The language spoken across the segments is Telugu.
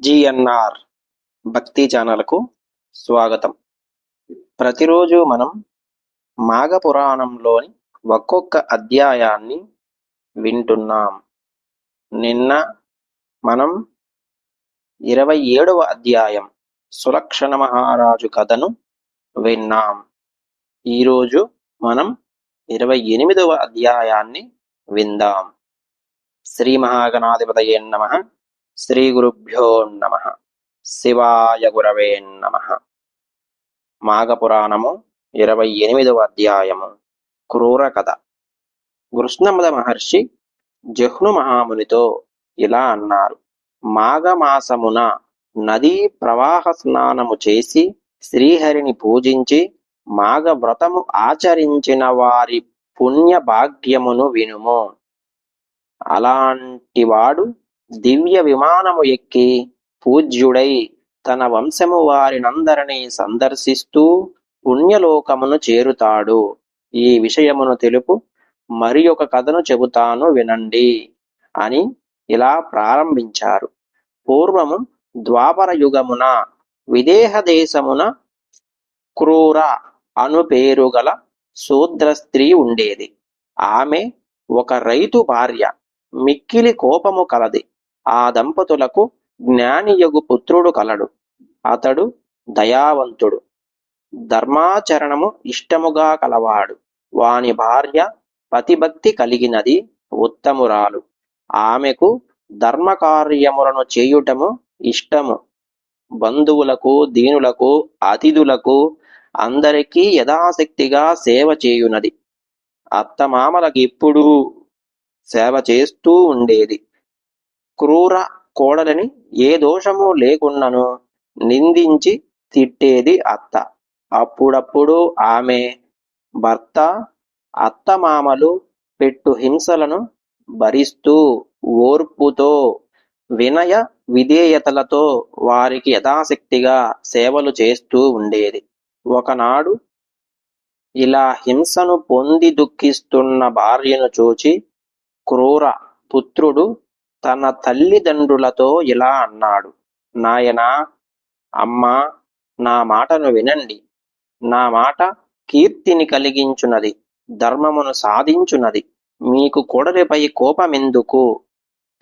జిఎన్ఆర్ భక్తి ఛానల్కు స్వాగతం. ప్రతిరోజు మనం మాఘ పురాణంలోని ఒక్కొక్క అధ్యాయాన్ని వింటున్నాం. నిన్న మనం ఇరవై ఏడవ అధ్యాయం సులక్షణ మహారాజు కథను విన్నాం. ఈరోజు మనం ఇరవై ఎనిమిదవ అధ్యాయాన్ని విందాం. శ్రీ మహాగణాధిపతయే నమ. శ్రీ గురుభ్యో నమ. శివాయ గురవే నమ. మాఘపురాణము ఇరవై ఎనిమిదవ అధ్యాయము. క్రూర కథ. కృష్ణమద మహర్షి జహ్ను మహామునితో ఇలా అన్నారు. మాఘమాసమున నదీ ప్రవాహ స్నానము చేసి శ్రీహరిని పూజించి మాఘ వ్రతము ఆచరించిన వారి పుణ్య భాగ్యమును వినుము. అలాంటివాడు దివ్య విమానము ఎక్కి పూజ్యుడై తన వంశము వారినందరినీ సందర్శిస్తూ పుణ్యలోకమును చేరుతాడు. ఈ విషయమును తెలుపు మరి ఒక కథను చెబుతాను వినండి అని ఇలా ప్రారంభించారు. పూర్వము ద్వాపర యుగమున విదేహ దేశమున క్రూర అను పేరు గల శూద్ర స్త్రీ ఉండేది. ఆమె ఒక రైతు భార్య మిక్కిలి కోపము కలది. ఆ దంపతులకు జ్ఞానియగు పుత్రుడు కలడు. అతడు దయావంతుడు. ధర్మాచరణము ఇష్టముగా కలవాడు. వాని భార్య పతిభక్తి కలిగినది ఉత్తమురాలు. ఆమెకు ధర్మకార్యములను చేయుటము ఇష్టము. బంధువులకు దీనులకు అతిథులకు అందరికీ యథాశక్తిగా సేవ చేయునది. అత్తమామలకు ఇప్పుడు సేవ చేస్తూ ఉండేది. క్రూర కోడలని ఏ దోషము లేకున్నను నిందించి తిట్టేది అత్త. అప్పుడప్పుడు ఆమె భర్త అత్తమామలు పెట్టు హింసలను భరిస్తూ ఓర్పుతో వినయ విధేయతలతో వారికి యథాశక్తిగా సేవలు చేస్తూ ఉండేది. ఒకనాడు ఇలా హింసను పొంది దుఃఖిస్తున్న భార్యను చూచి క్రూర పుత్రుడు తన తల్లిదండ్రులతో ఇలా అన్నాడు. నాయనా అమ్మ నా మాటను వినండి. నా మాట కీర్తిని కలిగించునది ధర్మమును సాధించునది. మీకు కొడలిపై కోపమెందుకు?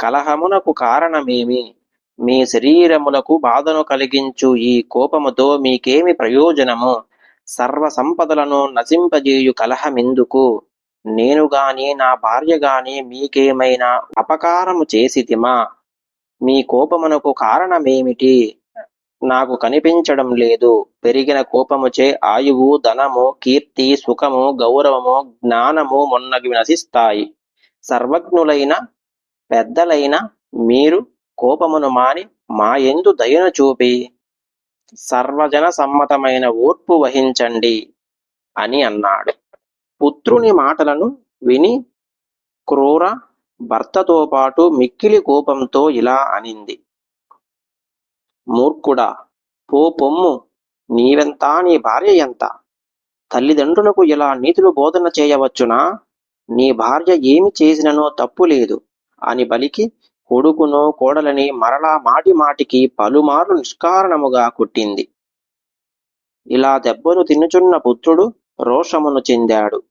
కలహమునకు కారణమేమి? మీ శరీరములకు బాధను కలిగించు ఈ కోపముతో మీకేమి ప్రయోజనము? సర్వ సంపదలను నశింపజేయు కలహమెందుకు? నేను గాని నా భార్య గాని మీకేమైనా అపకారము చేసితిమా? మీ కోపమునకు కారణమేమిటి? నాకు కనిపించడం లేదు. పెరిగిన కోపముచే ఆయువు ధనము కీర్తి సుఖము గౌరవము జ్ఞానము మొన్నవి నశిస్తాయి సర్వజ్ఞులైన పెద్దలైన మీరు కోపమును మాని మా ఎందు దయను చూపి సర్వజన సమ్మతమైన ఓర్పు వహించండి అని అన్నాడు. పుత్రుని మాటలను విని క్రూర భర్తతో పాటు మిక్కిలి కోపంతో ఇలా అనింది. మూర్ఖుడా పో పొమ్ము నీవెంత నీ భార్య ఎంత? తల్లిదండ్రులకు ఇలా నీతులు బోధన చేయవచ్చునా? నీ భార్య ఏమి చేసిననో తప్పు లేదు. అని బలికి కొడుకును కోడలని మరలా మాటి మాటికి పలుమార్లు నిష్కారణముగా కుట్టింది. ఇలా దెబ్బను తినుచున్న పుత్రుడు రోషమును చెందాడు.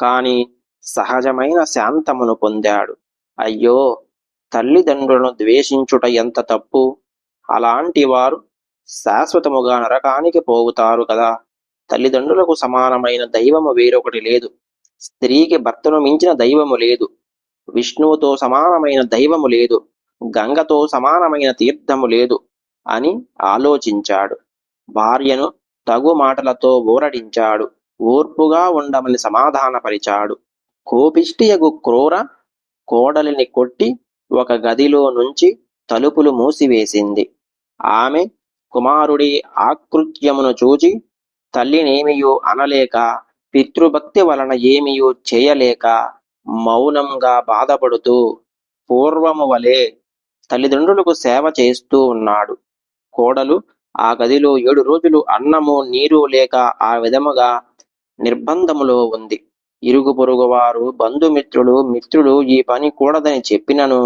కాని సహజమైన శాంతమును పొందాడు. అయ్యో తల్లిదండ్రులను ద్వేషించుట ఎంత తప్పు? అలాంటి వారు శాశ్వతముగా నరకానికి పోవుతారు కదా. తల్లిదండ్రులకు సమానమైన దైవము వేరొకటి లేదు. స్త్రీకి భర్తను మించిన దైవము లేదు. విష్ణువుతో సమానమైన దైవము లేదు. గంగతో సమానమైన తీర్థము లేదు అని ఆలోచించాడు. భార్యను తగు మాటలతో ఊరడించాడు ఓర్పుగా ఉండమని సమాధానపరిచాడు. కోపిష్టియగు క్రూర కోడలిని కొట్టి ఒక గదిలో నుంచి తలుపులు మూసివేసింది. ఆమె కుమారుడి ఆకృత్యమును చూచి తల్లినేమియో అనలేక పితృభక్తి వలన ఏమియో చేయలేక మౌనంగా బాధపడుతూ పూర్వము వలె తల్లిదండ్రులకు సేవ చేస్తూ ఉన్నాడు. కోడలు ఆ గదిలో ఏడు రోజులు అన్నము నీరు లేక ఆ విధముగా నిర్బంధములో ఉంది. ఇరుగు పొరుగు వారు బంధుమిత్రులు మిత్రులు ఈ పని కూడదని చెప్పినను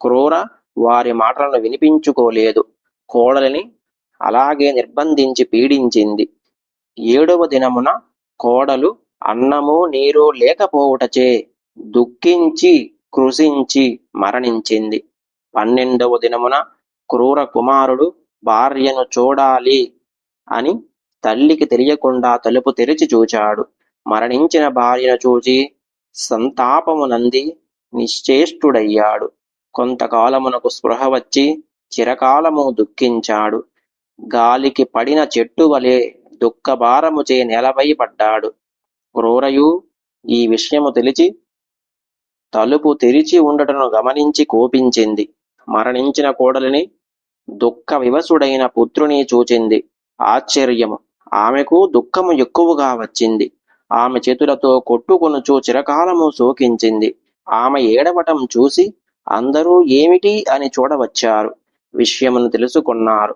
క్రూర వారి మాటలను వినిపించుకోలేదు. కోడలిని అలాగే నిర్బంధించి పీడించింది. ఏడవ దినమున కోడలు అన్నము నీరు లేకపోవుటచే దుఃఖించి కృషించి మరణించింది. పన్నెండవ దినమున క్రూర కుమారుడు భార్యను చూడాలి అని తల్లికి తెలియకుండా తలుపు తెరిచి చూచాడు. మరణించిన భార్యను చూచి సంతాపమునంది నిశ్చేష్టుడయ్యాడు. కొంతకాలమునకు స్పృహ వచ్చి చిరకాలము దుఃఖించాడు. గాలికి పడిన చెట్టు వలె దుఃఖభారముచే నేలపై పడ్డాడు. క్రూరయు ఈ విషయము తెలిసి తలుపు తెరిచి ఉండటను గమనించి కోపించింది. మరణించిన కోడలిని దుఃఖ వివసుడైన పుత్రుని చూచింది. ఆశ్చర్యము! ఆమెకు దుఃఖము ఎక్కువగా వచ్చింది. ఆమె చేతులతో కొట్టుకొనుచు చిరకాలము శోకించింది. ఆమె ఏడవటం చూసి అందరూ ఏమిటి అని చూడవచ్చారు. విషయమును తెలుసుకున్నారు.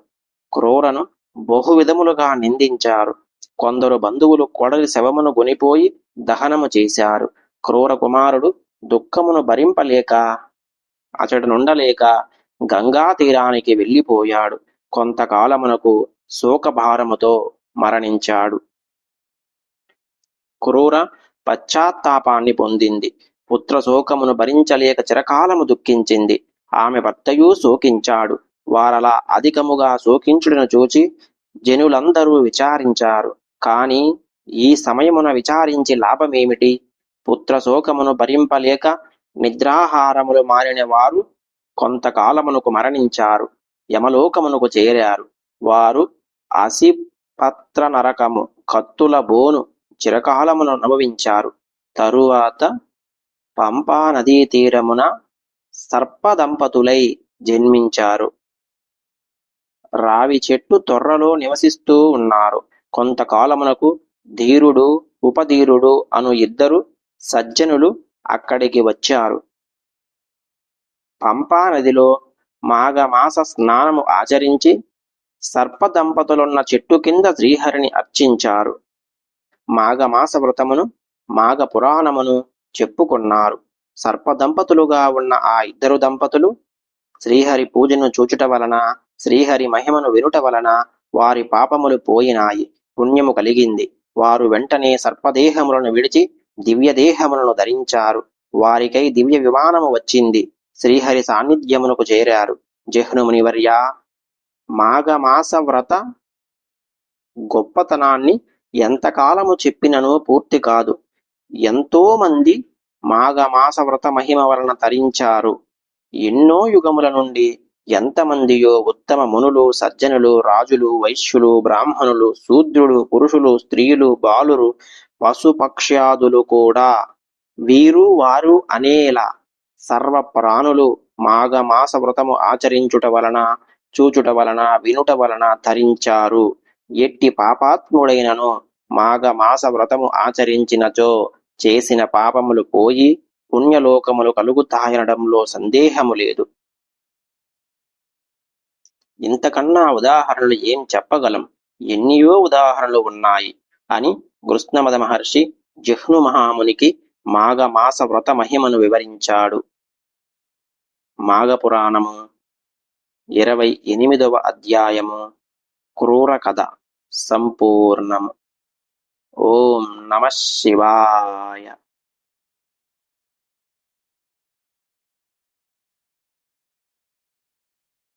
క్రూరను బహు విధములుగా నిందించారు. కొందరు బంధువులు కొడలి శవమును కొనిపోయి దహనము చేశారు. క్రూర కుమారుడు దుఃఖమును భరింపలేక అతడు నుండలేక గంగా తీరానికి వెళ్ళిపోయాడు. కొంతకాలమునకు శోకభారముతో మరణించాడు. క్రూర పశ్చాత్తాపాన్ని పొందింది. పుత్ర శోకమును భరించలేక చిరకాలము దుఃఖించింది. ఆమె భర్తయు శోకించాడు. వారలా అధికముగా శోకించుడను చూచి జనులందరూ విచారించారు. కాని ఈ సమయమున విచారించి లాభమేమిటి? పుత్ర శోకమును భరింపలేక నిద్రాహారములు మారిన వారు కొంతకాలమునకు మరణించారు. యమలోకమునకు చేరారు. వారు పత్ర నరకము కత్తుల బోను చిరకాలమును అనుభవించారు. తరువాత పంపా నదీ తీరమున సర్పదంపతులై జన్మించారు. రావి చెట్టు తొర్రలో నివసిస్తూ ఉన్నారు. కొంతకాలమునకు ధీరుడు ఉపధీరుడు అను ఇద్దరు సజ్జనులు అక్కడికి వచ్చారు. పంపా నదిలో మాఘమాస స్నానము ఆచరించి సర్పదంపతులున్న చెట్టు కింద శ్రీహరిని అర్చించారు. మాఘమాస వ్రతమును మాఘ పురాణమును చెప్పుకున్నారు. సర్పదంపతులుగా ఉన్న ఆ ఇద్దరు దంపతులు శ్రీహరి పూజను చూచుట వలన శ్రీహరి మహిమను వినుట వలన వారి పాపములు పోయినాయి పుణ్యము కలిగింది. వారు వెంటనే సర్పదేహములను విడిచి దివ్యదేహములను ధరించారు. వారికై దివ్య విమానము వచ్చింది. శ్రీహరి సాన్నిధ్యమునకు చేరారు. జహ్నుమునివర్య మాఘమాస వ్రత గొప్పతనాన్ని ఎంతకాలము చెప్పినను పూర్తి కాదు. ఎంతో మంది మాఘమాస వ్రత మహిమ వలన తరించారు. ఎన్నో యుగముల నుండి ఎంతమందియో ఉత్తమ మునులు సజ్జనులు రాజులు వైశ్యులు బ్రాహ్మణులు శూద్రులు పురుషులు స్త్రీలు బాలురు పశుపక్ష్యాదులు కూడా. వీరు వారు అనేలా సర్వ ప్రాణులు మాఘమాస వ్రతము ఆచరించుట వలన చూచుట వలన వినుట వలన ధరించారు. ఎట్టి పాపాత్ముడైనను మాఘమాస వ్రతము ఆచరించినచో చేసిన పాపములు పోయి పుణ్యలోకములు కలుగుతాయనడంలో సందేహము లేదు. ఇంతకన్నా ఉదాహరణలు ఏం చెప్పగలం? ఎన్నియో ఉదాహరణలు ఉన్నాయి అని కృష్ణమద మహర్షి జిహ్ను మహామునికి మాఘమాస వ్రత మహిమను వివరించాడు. మాఘపురాణము ఇరవై ఎనిమిదవ అధ్యాయము. క్రూర కథ సంపూర్ణము. ఓం నమ శివాయ.